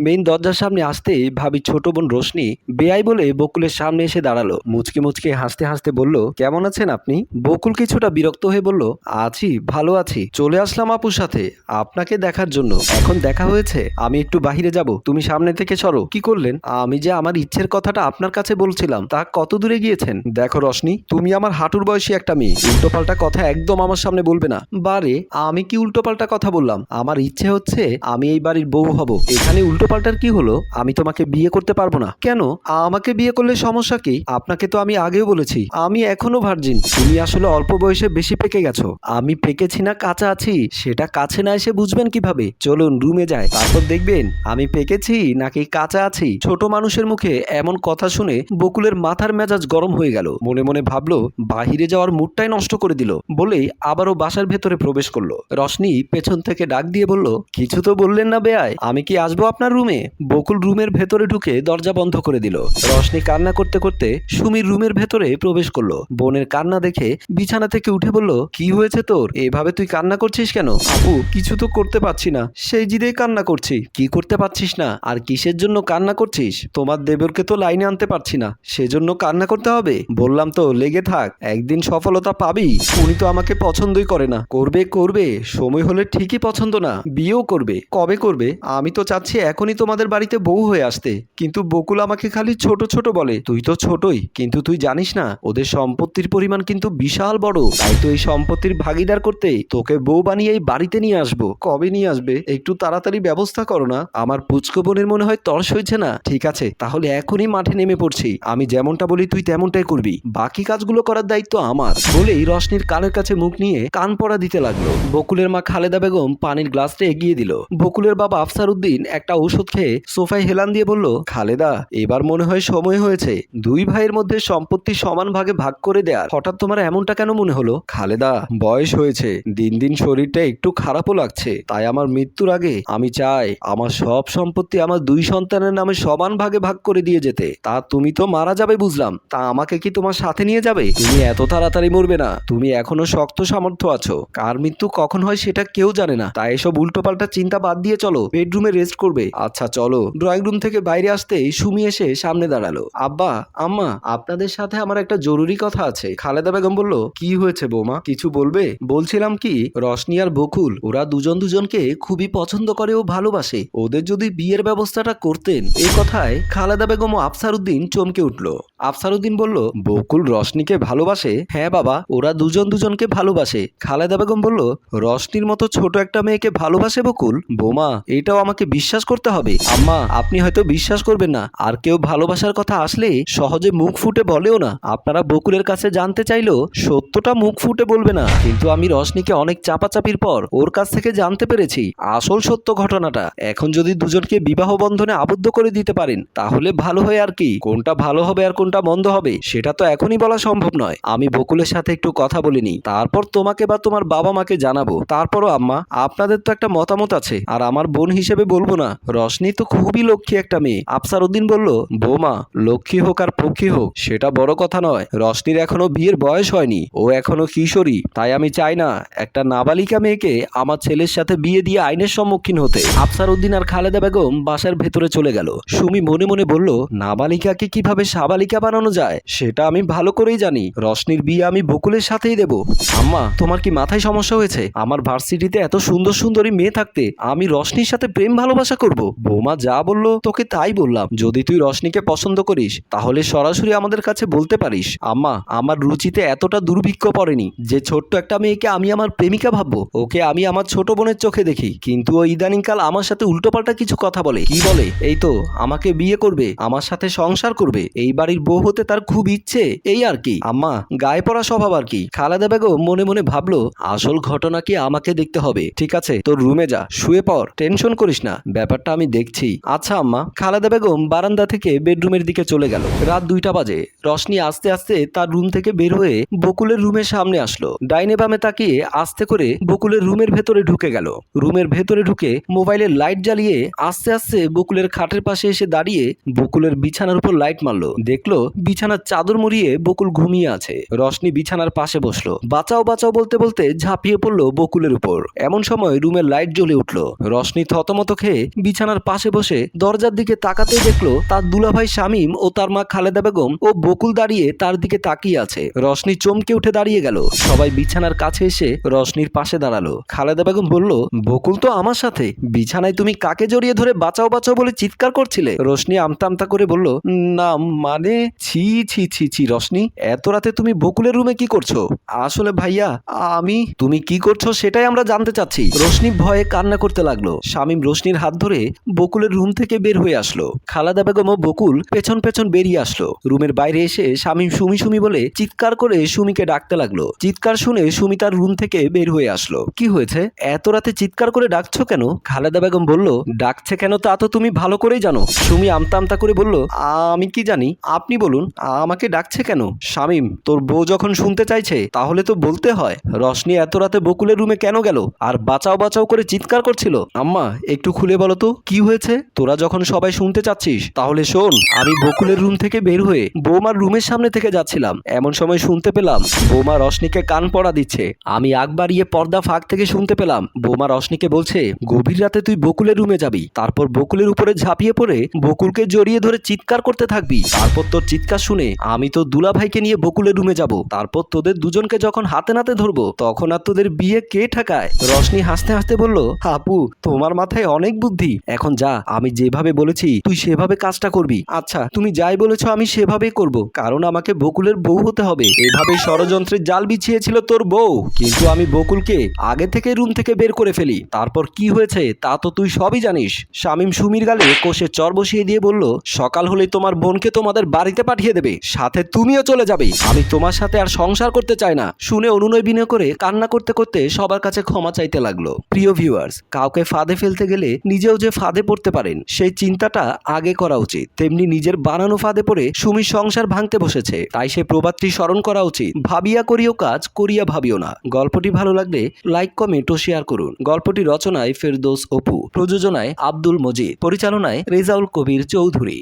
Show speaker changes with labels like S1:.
S1: Main দরজার সামনে আসতেই ভাবি ছোট বোন রোশনি বেআই বলে বকুলের সামনে এসে দাঁড়াল। মুচকি মুচকি হাসতে হাসতে বলল, কেমন আছেন আপনি? বকুল কিছুটা বিরক্ত হয়ে বলল, আছি, ভালো আছি। চলে আসলাম আপুর সাথে, আপনাকে দেখার জন্য। এখন দেখা হয়েছে, আমি একটু বাহিরে যাব। তুমি সামনে থেকে সরো। কি করলেন? আমি যে আমার ইচ্ছের কথাটা আপনার কাছে বলছিলাম, তা কত দূরে গিয়েছেন? দেখো রশনি, তুমি আমার হাঁটুর বয়সী একটা মেয়ে। উল্টোপাল্টা কথা একদম আমার সামনে বলবে না। বারে, আমি কি উল্টোপাল্টা কথা বললাম? আমার ইচ্ছে হচ্ছে, আমি এই বাড়ির বউ হব। এখানে উল্টোপাল্টার কি হলো? আমি তোমাকে বিয়ে করতে পারব না। কেন? আমাকে বিয়ে করলে সমস্যা কি? আপনাকে তো আমি আগেও বলেছি। আমি এখনও ভার্জিন তুমি আসলে অল্প বয়সে বেশি পেকে গেছো। আমি পেকেছি না কাঁচা আছি। সেটা কাছে না এসে বুঝবেন কীভাবে? চলুন রুমে যায় তারপর দেখবেন, আমি পেকেছি নাকি কাঁচা আছি? ছোট মানুষের মুখে এমন কথা শুনে বকুলের মাথার মেজাজ গরম হয়ে গেল। মনে মনে ভাবলো, বাহিরে যাওয়ার মুডটাই নষ্ট করে দিল। বলেই আবারও বাসার ভেতরে প্রবেশ করল। রশনি পেছন থেকে ডাক দিয়ে বলল, কিছু তো বললেন না বেয়ায়। আমি কি আসব আপনার রুমে বকুল রুমের ভেতরে ঢুকে দরজা বন্ধ করে দিল। রশনি কান্না করতে করতে সুমির রুমের ভেতরে প্রবেশ করল। বোনের কান্না দেখে বিছানা থেকে উঠে বলল, কি হয়েছে তোর? এভাবে তুই কান্না করছিস কেন? আপু, কিছু তো করতে পারছি না। সেই জিদেই কান্না করছি। কি করতে পারছিস না? আর কিসের জন্য কান্না করছিস? তোমার দেবরকে তো লাইনে আনতে পারছি না। সেজন্য কান্না করতে হবে। বললাম তো, লেগে থাক। একদিন সফলতা পাবি। উনি তো আমাকে পছন্দই করে না। করবে করবে। সময় হলে ঠিকই পছন্দ না। বিয়েও করবে। কবে করবে? আমি তো চাচ্ছি এখনই তোমাদের বাড়িতে বউ হয়ে আসতে। কিন্তু বকুল আমাকে খালি ছোট ছোট বলে, তুই তো ছোটই, কিন্তু তুই জানিস না, ওদের সম্পত্তির পরিমাণ কিন্তু বিশাল বড়। তাই তো এই সম্পত্তির ভাগিদার করতে তোকে বউ বানিয়ে এই বাড়িতে নিয়ে আসব। কবে নিয়ে আসবে? একটু তাড়াতাড়ি ব্যবস্থা করো না। আমার পুচকো বোনের মনে হয় তর্স হয়েছে না। ঠিক আছে, তাহলে এখনই মাঠে নেমে পড়ছি। আমি যেমনটা বলি, তুই তেমনটাই করবি। বাকি কাজগুলো করার দায়িত্ব আমার। বলেই রশনির কানের কাছে মুখ নিয়ে কান পড়া দিতে লাগল। বকুলের মা খালেদা বেগম পানির গ্লাসটা এগিয়ে দিল। বকুলের বাবা আফসার উদ্দিন একটা ঔষধ খেয়ে সোফায় হেলান দিয়ে বলল, খালেদা, এবার মনে হয় সময় হয়েছে। দুই ভাইয়ের মধ্যে সম্পত্তি সমান ভাগে ভাগ করে দেয়ার। হঠাৎ তোমার এমনটা কেন মনে হলো? খালেদা, বয়স হয়েছে। দিন দিন শরীরটা একটু খারাপও লাগছে। তাই আমার মৃত্যুর আগে আমি চাই আমার সব সম্পত্তি আমার দুই সন্তানের নামে সমান ভাগে ভাগ করে দিয়ে যেতে। তা তুমি তো মারা যাবে বুঝলাম। তা আমাকে কি তোমার সাথে নিয়ে যাবে? তুমি এত তাড়াতাড়ি মরবে না। তুমি এখনও শক্ত সামর্থ্য আছো। কার মৃত্যু কখন হয় সেটা কেউ জানে না। তাই এসব উল্টোপাল্টা চিন্তা বাদ দিয়ে চলো। বেডরুমে রেস্ট করবে। আচ্ছা চলো। ড্রয়িং রুম থেকে বাইরে আসতেই সুমি এসে সামনে দাঁড়াল। আব্বা, আম্মা, আপনাদের সাথে আমার একটা জরুরি কথা আছে। খালেদা বেগম বলল, কি হয়েছে বৌমা? কিছু বলবে? বলছিলাম কি, রশনি আর বকুল, ওরা দুজন দুজনকে খুবই পছন্দ করে ও ভালোবাসে। ওদের যদি বিয়ের ব্যবস্থাটা করতেন। এই কথায় খালেদা বেগম ও আফসার উদ্দিন চমকে উঠল। আফসার উদ্দিন বলল, বকুল রশনিকে ভালোবাসে? হ্যাঁ বাবা, ওরা দুজন দুজনকে ভালোবাসে। খালেদা বেগম বলল, রশনির মতো ছোট একটা মেয়েকে ভালোবাসে বকুল? বোমা, এটাও আমাকে বিশ্বাস করতে হবে। আম্মা, আপনি হয়তো বিশ্বাস করবেন না। আর কেউ ভালোবাসার কথা আসলে সহজে মুখ ফুটে বলেও না। আপনারা বকুলের কাছে জানতে চাইলেও সত্যটা মুখ ফুটে বলবে না। কিন্তু আমি রশনিকে অনেক চাপাচাপির পর ওর কাছ থেকে জানতে পেরেছি আসল সত্য ঘটনাটা। এখন যদি দুজনকে বিবাহ বন্ধনে আবদ্ধ করে দিতে পারেন, তাহলে ভালো হয় আর কি। কোনটা ভালো হবে আর কোনটা মন্দ হবে, সেটা তো এখনই বলা সম্ভব নয়। আমি বকুলের সাথে একটু কথা বলিনি তারপর তোমাকে বা তোমার বাবা মাকে জানাব। তারপরও আম্মা, আপনাদের তো একটা মতামত আছে। আর আমার বোন হিসেবে বলব না। রশনি তো খুবই লক্ষ্মী একটা মেয়ে। আফসার উদ্দিন বলল, বৌমা, লক্ষ্মী হোক আর পক্ষী হোক, সেটা বড় কথা নয়। রশনির এখনও বিয়ের বয়স হয়নি। ও এখনও কিশোরী। তাই আমি চাই না একটা নাবালিকা মেয়েকে আমার ছেলের সাথে বিয়ে দিয়ে আইনের সম্মুখীন হতে। আফসার উদ্দিন আর খালেদা বেগম বাসার ভেতরে চলে গেল। সুমি মনে মনে বলল, নাবালিকাকে কীভাবে সাবালিকা বানানো যায়, সেটা আমি ভালো করেই জানি। রশনির বিয়ে আমি বকুলের সাথেই দেব। আম্মা, তোমার কি মাথায় সমস্যা হয়েছে? আমার ভার্সিটিতে এত সুন্দর সুন্দরী মেয়ে থাকতে আমি রশনির সাথে প্রেম ভালোবাসা করব? বৌমা যা বলল, তোকে তাই বললাম। যদি তুই রশনিকে পছন্দ করিস, তাহলে সরাসরি আমাদের কাছে বলতে পারিস। আম্মা, আমার রুচিতে এতটা দুর্ভিক্ষ পড়েনি। যে ছোট্ট একটা মেয়েকে আমি আমার প্রেমিকা ভাববো, ওকে আমি আমার ছোট বোনের চোখে দেখি। কিন্তু ও ইদানিংকাল আমার সাথে উল্টোপাল্টা কিছু কথা বলে। কি বলে? এই তো, আমাকে বিয়ে করবে, আমার সাথে সংসার করবে, এই বাড়ির বউ হতে তার খুব ইচ্ছে, এই আর কি। আম্মা, গায়ে পড়া স্বভাব আর কি। খালেদা বেগম মনে মনে ভাবলো, আসল ঘটনা কি আমাকে দেখতে হবে? ঠিক আছে, তোর রুমে যা, শুয়ে পর টেনশন করিস না। ব্যাপারটা আমি দেখছি। আচ্ছা আম্মা। খালেদা বেগম বারান্দা থেকে বেডরুমের দিকে চলে গেল। রাত দুইটা বাজে। রশনি আস্তে আস্তে তার রুম থেকে বের হয়ে বকুলের রুমের সামনে আসলো। ডাইনে বামে তাকিয়ে আস্তে করে বকুলের রুমের ভেতরে ঢুকে গেল। রুমের ভেতরে ঢুকে মোবাইলের লাইট জ্বালিয়ে আস্তে আস্তে বকুলের খাটের পাশে এসে দাঁড়িয়ে বকুলের বিছানার উপর লাইট মারলো। দেখল বিছানার চাদর মুড়িয়ে বকুল ঘুমিয়ে আছে। রশনি বিছানার পাশে বসল। বাঁচাও বাঁচাও বলতে বলতে ঝাঁপিয়ে পড়ল বকুলের উপর। এমন সময় রুমের লাইট জ্বলে উঠল। রশনি থতমত খেয়ে বিছানার পাশে বসে দরজার দিকে তাকাতে দেখল তার দুলাভাই শামীম ও তার মা খালেদা বেগম ও বকুল দাঁড়িয়ে তার দিকে তাকিয়ে আছে। রশনি চমকে উঠে দাঁড়িয়ে গেল। সবাই বিছানার কাছে এসে রশনির পাশে দাঁড়াল। খালেদা বেগম বলল, বকুল তো আমার সাথে। বিছানায় তুমি কাকে জড়িয়ে ধরে বাঁচাও বাঁচাও বলে চিৎকার করছিলে? রশনি আমতা আমতা করে বলল, না মানে ছি ছি ছি ছি, রশনি, এত রাতে তুমি বকুলের রুমে কি করছ? আসলে ভাইয়া, আমি তুমি কি করছ সেটাই আমরা জানতে চাচ্ছি। রশনি ভয়ে কান্না করতে লাগল। শামীম রশনির হাত ধরে বকুলের রুম থেকে বের হয়ে আসলো। খালাদা বেগম ও বকুল পেছন পেছন বেরিয়ে আসলো। রুমের বাইরে এসে শামীম সুমি সুমি বলে চিৎকার করে সুমিকে ডাকতে লাগল। চিৎকার শুনে সুমি তার রুম থেকে বের হয়ে আসলো। কি হয়েছে? এত রাতে চিৎকার করে ডাকছো কেন? খালেদা বেগম বলল, ডাকছে কেন তা তো তুমি ভালো করেই জানো। সুমি আমতা আমতা করে বলল, আমি কি জানি? আপনি বলুন, আমাকে ডাকছে কেন? শামীম, তোর বউ যখন শুনতে চাইছে, তাহলে তো বলতে হয়। রশনি এত রাতে বকুলের রুমে কেন গেল? আর বাঁচাও বাঁচাও করে চিৎকার করছিল। আম্মা, একটু খুলে বলো তো। কি হয়েছে? তোরা যখন সবাই শুনতে চাচ্ছিস, তাহলে শোন, আমি বকুলের রুম থেকে বের হয়ে বৌমার রুমের সামনে থেকে যাচ্ছিলাম। এমন সময় শুনতে পেলাম, বৌমা রশনিকে কান পড়া দিচ্ছে। আমি আগ বাড়িয়ে পর্দা ফাঁক থেকে শুনতে পেলাম, বৌমা রশনিকে বলছে, গভীর রাতে তুই বকুলের রুমে যাবি। তারপর বকুলের উপরে ঝাঁপিয়ে পড়ে বকুলকে জড়িয়ে ধরে চিৎকার করতে থাকবি। তারপর তোর চিৎকার শুনে আমি তো দুলা ভাইকে নিয়ে বকুলের রুমে যাব। তারপর তোদের দুজনকে যখন হাতে নাতে ধরবো, তখন আর তোদের বিয়ে কে ঠেকায়? রশনি হাসতে হাসতে বলল, আপু, তোমার মাথায় অনেক বুদ্ধি। এখন যা, আমি যেভাবে বলেছি, তুই সেভাবে কাজটা করবি। আচ্ছা তুমি যাই বলেছ আমি সেভাবেই করব। কারণ আমাকে বকুলের বউ হতে হবে। এভাবে ষড়যন্ত্রের জাল বিছিয়েছিল তোর বউ। কিন্তু আমি বকুলকে আগে থেকে রুম থেকে বের করে ফেলি। তারপর কি হয়েছে, তা তো তুই সবই জানিস। শামীম সুমির গালে কোষে চর বসিয়ে দিয়ে বলল, সকাল হলেই তোমার বোনকে তোমাদের বাড়িতে পাঠিয়ে দেবে। সাথে তুমিও চলে যাবে। আমি তোমার সাথে আর সংসার করতে চাই না। শুনে অনুনয় বিনয় করে কান্না করতে করতে সবার কাছে ক্ষমা চাইতে লাগল। প্রিয় ভিউয়ার্স কাউকে ফাঁদে ফেলতে গেলে নিজেও যে ফাঁদে পড়তে পারেন। সেই চিন্তাটা আগে করা উচিত। তেমনি নিজের বানানো ফাঁদে পড়ে সুমির সংসার ভাঙতে বসেছে। তাই সে প্রবাদটি স্মরণ করা উচিত। ভাবিয়া করিও কাজ, করিয়া ভাবিও না। গল্পটি ভালো লাগলে লাইক, কমেন্ট ও শেয়ার করুন। গল্পটি রচনায় ফেরদোস অপু। প্রযোজনায় আব্দুল মজিদ। পরিচালনায় রেজাউল কবির চৌধুরী।